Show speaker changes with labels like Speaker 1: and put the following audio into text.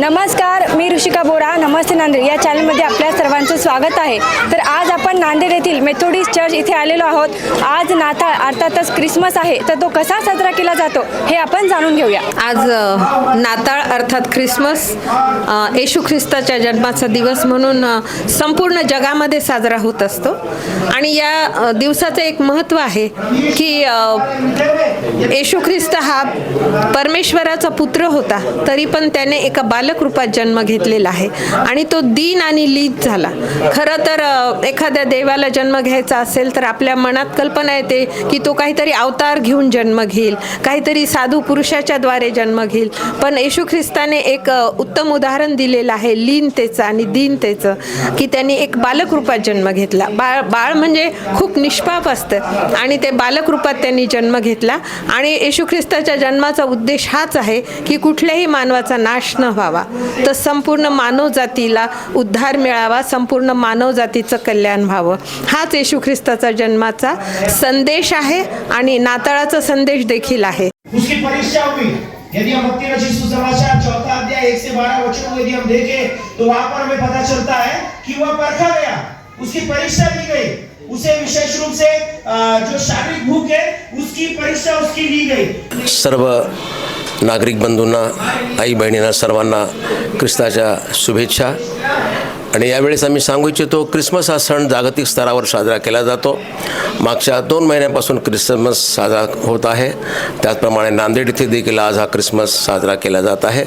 Speaker 1: नमस्कार मी ऋषिका बोरा नमस्ते नांदेड. या चॅनलमध्ये आपल्या सर्वांचं स्वागत आहे. तर आज आपण नांदेड येथील मेथोडिस्ट चर्च इथे आलेलो आहोत. आज नाताळ अर्थातच क्रिसमस आहे तर तो कसा साजरा केला जातो हे आपण जाणून घेऊया.
Speaker 2: आज नाताळ अर्थात ख्रिसमस येशू ख्रिस्ताच्या जन्माचा दिवस म्हणून संपूर्ण जगामध्ये साजरा होत असतो. आणि या दिवसाचं एक महत्त्व आहे की येशू ख्रिस्त हा परमेश्वराचा पुत्र होता तरी पण त्याने एका बालक रूपात जन्म घेतलेला आहे. आणि तो दीन आणि लीज झाला. खरं तर एखाद्या देवाला जन्म घ्यायचा असेल तर आपल्या मनात कल्पना येते की तो काहीतरी अवतार घेऊन जन्म घेईल काहीतरी साधू पुरुषाच्या द्वारे जन्म घेईल. पण येशू ख्रिस्ताने एक उत्तम उदाहरण दिलेलं आहे लीनतेचं आणि दीनतेचं की त्यांनी एक बालक रूपात जन्म घेतला. बाळ बाळ म्हणजे खूप निष्पाप असतं आणि ते बालक रूपात त्यांनी जन्म घेतला. आणि येशू ख्रिस्ताच्या जन्माचा उद्देश हाच आहे की कुठल्याही मानवाचा नाश न व्हावा. तर संपूर्ण मानव जातीला उद्धार मिळावा संपूर्ण मानव जातीचं कल्याण व्हावं. हाच येशू ख्रिस्ताचा जन्माचा संदेश आहे आणि नाताळाचा संदेश देखील आहे.
Speaker 3: उसकी परीक्षा हुई यदि हम भक्ति रचित सुसमाचार चौथा अध्याय एक से बारह वचनों को यदि हम देखें तो वहां पर हमें पता चलता है कि वह परखा गया। उसकी परीक्षा ली गई। उसे विशेष रूप से जो शारीरिक भूख है उसकी परीक्षा उसकी ली गई।
Speaker 4: सर्व नागरिक बंधूंना आई बहिणींना सर्वांना ख्रिस्ताच्या शुभेच्छा. आणि यावेळेस आम्ही सांगू इच्छितो क्रिसमस हा सण जागतिक स्तरावर साजरा केला जातो. मागच्या दोन महिन्यापासून क्रिसमस साजरा होत आहे. त्याचप्रमाणे नांदेड येथे देखील आज हा क्रिसमस साजरा केला जात आहे.